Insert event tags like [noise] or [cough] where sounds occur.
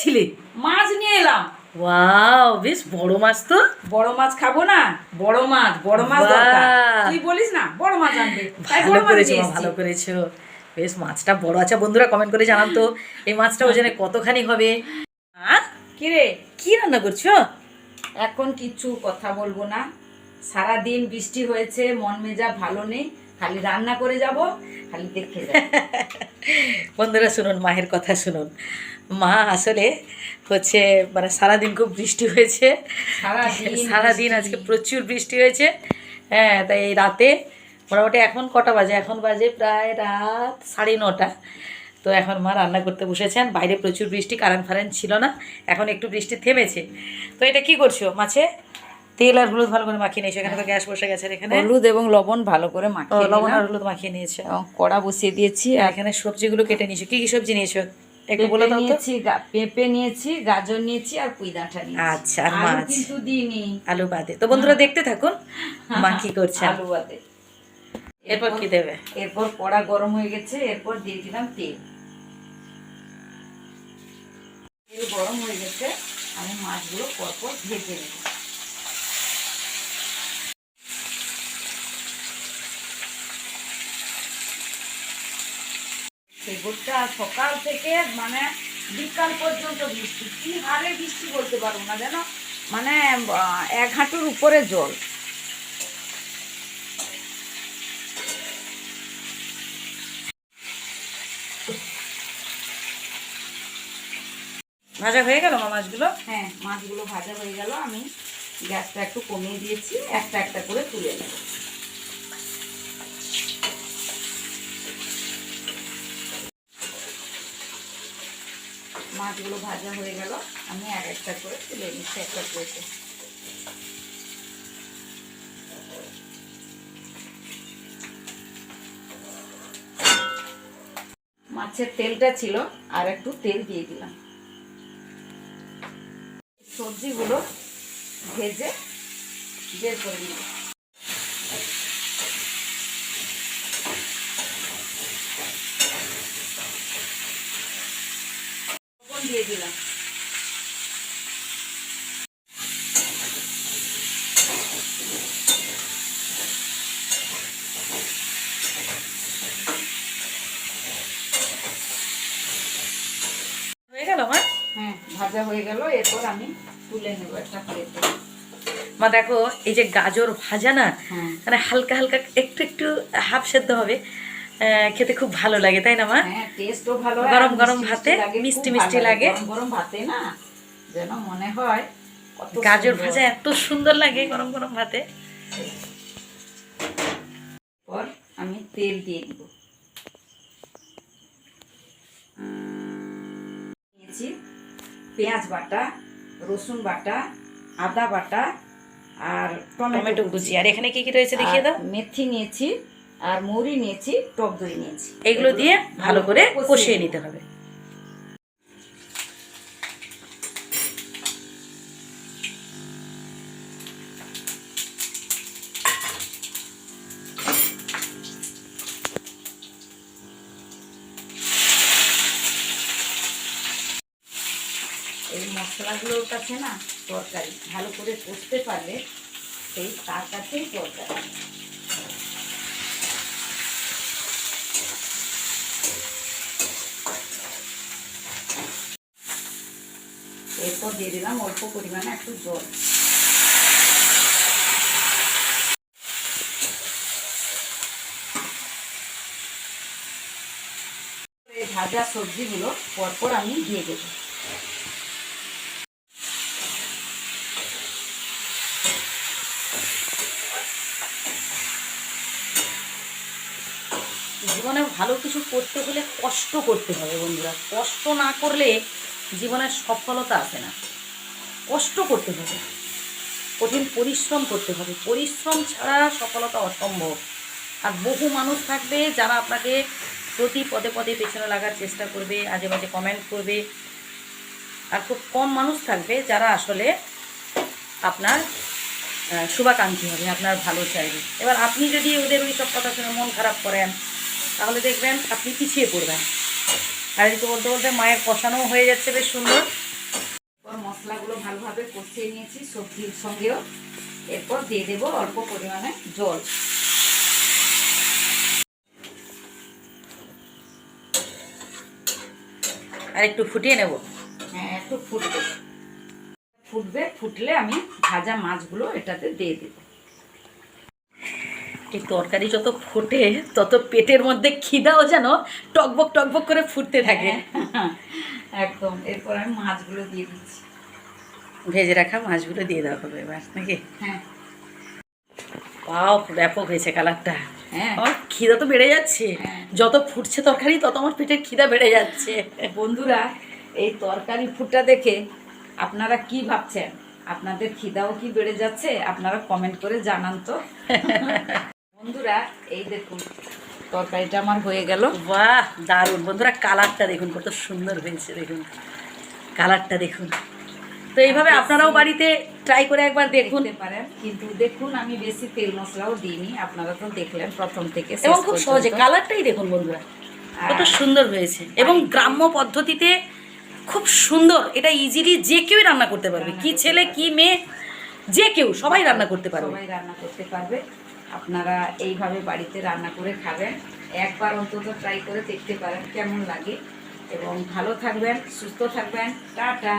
এনেছিলে মাছ নিয়ে এলাম। ওয়াও বেশ বড় মাছ তো। বড় মাছ খাব না? বড় মাছ বড় মাছ দরকার। তুই বলিস না বড় মাছ আনবে। তাই ভালো বড় মাছ করেছ। ভালো করেছ। বেশ মাছটা বড় আছে। বন্ধুরা কমেন্ট করে জানান তো এই মাছটা ওজনে কতখানি হবে? আর কি রে? কি রান্না করছ? এখন কিচ্ছু কথা বলব না। সারা দিন বৃষ্টি হয়েছে মন মেজা ভালো নেই। খালি রান্না করে যাব খালি দেখে যাব। [laughs] বন্ধুরা শুনুন মায়ের কথা শুনুন। মা আসলে হচ্ছে মানে সারাদিন খুব বৃষ্টি হয়েছে। সারাদিন [laughs] আজকে প্রচুর বৃষ্টি হয়েছে। হ্যাঁ তাই এই রাতে মোটামুটি এখন কটা বাজে? এখন বাজে প্রায় রাত সাড়ে নটা। তো এখন মা রান্না করতে বসেছেন। বাইরে প্রচুর বৃষ্টি কারেন্ট ফারেন্ট ছিল না। এখন একটু বৃষ্টি থেমেছে। তো এটা কি করছ মাছে? তেল আর হলুদ ভালো করে মাখিয়ে নিয়েছো। এখানে তো গ্যাস বসে গেছে এখানে। হলুদ এবং লবণ ভালো করে মাখিয়ে লবণ আর হলুদ মাখিয়ে নিয়েছো। কড়া বসিয়ে দিয়েছি। আর এখানে সবজিগুলো কেটে নিয়েছো। কি কি সবজি নিয়েছো? একটু বলে দাও নিয়েছি পেঁপে নিয়েছি গাজর নিয়েছি আর পুঁই ডাঁটা নিয়েছি। আচ্ছা, আর মাছ। কিন্তু দিইনি। আলু বাদে। তো বন্ধুরা দেখতে থাকুন মা কি [laughs] করছেন আলু বাদে। এরপর কি দেবে? এরপর কড়া গরম হয়ে গেছে এরপর দিয়ে দিলাম তেল। তেল গরম হয়ে গেছে আমি মাছগুলো পরপর ভেজে নেব। সেগুড়টা সকাল থেকে মানে বিকাল পর্যন্ত বৃষ্টি। কি হারে বৃষ্টি বলতে পারব না জানো? মানে এক হাঁটুর উপরে জল। ভাজা হয়ে গেল মাছগুলো? হ্যাঁ মাছগুলো ভাজা হয়ে গেল। আমি গ্যাসটা একটু কমিয়ে দিয়েছি। একটা একটা করে তুলে নেব। মাছগুলো ভাজা হয়ে গেল। আমি এক একটা করে তুলে নিচ্ছি একটা প্লেটে মাছের তেলটা ছিল, আর একটু তেল দিয়ে দিলাম। সবজিগুলো ভেজে বের করে নিব লবণ দিয়ে দিলাম। হয়ে হ্যাঁ ভাজা হয়ে গেল এরপর আমি তুলে নেব একটা প্লেটে মা দেখো এই যে গাজর ভাজা না মানে হালকা হালকা একটু একটু হাফ সেদ্ধ হবে। খেতে খুব ভালো লাগে তাই না মা? হ্যাঁ টেস্টও ভালো গরম গরম ভাতে, মিষ্টি মিষ্টি লাগে। গরম গরম ভাতে না যেন মনে হয় গাজর ভাজা এত সুন্দর লাগে গরম গরম ভাতে। পর আমি তেল দিয়ে দিব। নিয়েছি পেঁয়াজ বাটা রসুন বাটা আদা বাটা আর টমেটো কুচি। আর এখানে কি কি রয়েছে দেখিয়ে দাও। মেথি নিয়েছি আর মৌরি নিয়েছি টক দই নিয়েছি। এগুলো দিয়ে ভালো করে কষিয়ে নিতে হবে। এই মশলাগুলোর কাছে না তরকারি ভালো করে কষতে পারলে সেই তার কাছেই তরকারি এরপর দিয়ে দিলাম অল্প পরিমাণে একটু জল। ভাজা সবজিগুলো পরপর আমি দিয়ে দেবো। জীবনে ভালো কিছু করতে হলে কষ্ট করতে হবে বন্ধুরা। কষ্ট না করলে জীবনের সফলতা আসে না। কষ্ট করতে হবে। কঠিন পরিশ্রম করতে হবে। পরিশ্রম ছাড়া সফলতা অসম্ভব। আর বহু মানুষ থাকবে যারা আপনাকে প্রতি পদে পদে পেছনে লাগার চেষ্টা করবে আজে বাজে কমেন্ট করবে। আর খুব কম মানুষ থাকবে যারা আসলে আপনার শুভাকাঙ্ক্ষী হবে, আপনার ভালো চাইবে। এবার আপনি যদি ওদের ওই সব কথা শুনে মন খারাপ করেন, তাহলে দেখবেন আপনি পিছিয়ে পড়বেন। আর এদিকে বলতে বলতে মায়ের কষানো হয়ে যাচ্ছে বেশ সুন্দর। মশলাগুলো ভালোভাবে কষিয়ে নিয়েছি সবজির সঙ্গেও। এরপর দিয়ে দেবো অল্প পরিমাণে জল। আর একটু ফুটিয়ে নেব? হ্যাঁ একটু ফুটবে। ফুটবে ফুটলে আমি ভাজা মাছগুলো এটাতে দিয়ে দেবো। এই তরকারি যত ফোটে তত পেটের মধ্যে খিদাও যেন টকবক টকবক করে ফুটতে থাকে। হ্যাঁ, একদম। এরপর আমি মাছগুলো দিয়ে দিচ্ছি। ভেজে রাখা মাছগুলো দিয়ে দেওয়া হবে এবার নাকি? হ্যাঁ। পাও ব্যাপক হয়েছে কালারটা। হ্যাঁ। আমার খিদা তো বেড়ে যাচ্ছে। হ্যাঁ। যত ফুটছে তরকারি তত আমার পেটের খিদা বেড়ে যাচ্ছে। বন্ধুরা এই তরকারি ফুটটা দেখে আপনারা কি ভাবছেন? আপনাদের খিদাও কি বেড়ে যাচ্ছে? আপনারা কমেন্ট করে জানান তো। [laughs] বন্ধুরা এই দেখুন। তরকারিটা আমার হয়ে গেল। বাহ দারুণ। বন্ধুরা কালারটা দেখুন কত সুন্দর হয়েছে দেখুন। কালারটা দেখুন। তো এইভাবে আপনারাও বাড়িতে ট্রাই করে একবার দেখুন। পারেন। কিন্তু দেখুন আমি বেশি তেল মশলাও দিইনি। আপনারা তো দেখলেন প্রথম থেকে এবং খুব সহজে কালারটাই দেখুন বন্ধুরা। কত সুন্দর হয়েছে। এবং গ্রাম্য পদ্ধতিতে খুব সুন্দর। এটা ইজিলি যে কেউই রান্না করতে পারবে। কি ছেলে কি মেয়ে যে কেউ সবাই রান্না করতে পারবে। সবাই রান্না করতে পারবে। আপনারা এইভাবে বাড়িতে রান্না করে খাবেন। একবার অন্তত ট্রাই করে দেখতে পারেন কেমন লাগে। এবং ভালো থাকবেন, সুস্থ থাকবেন। টাটা!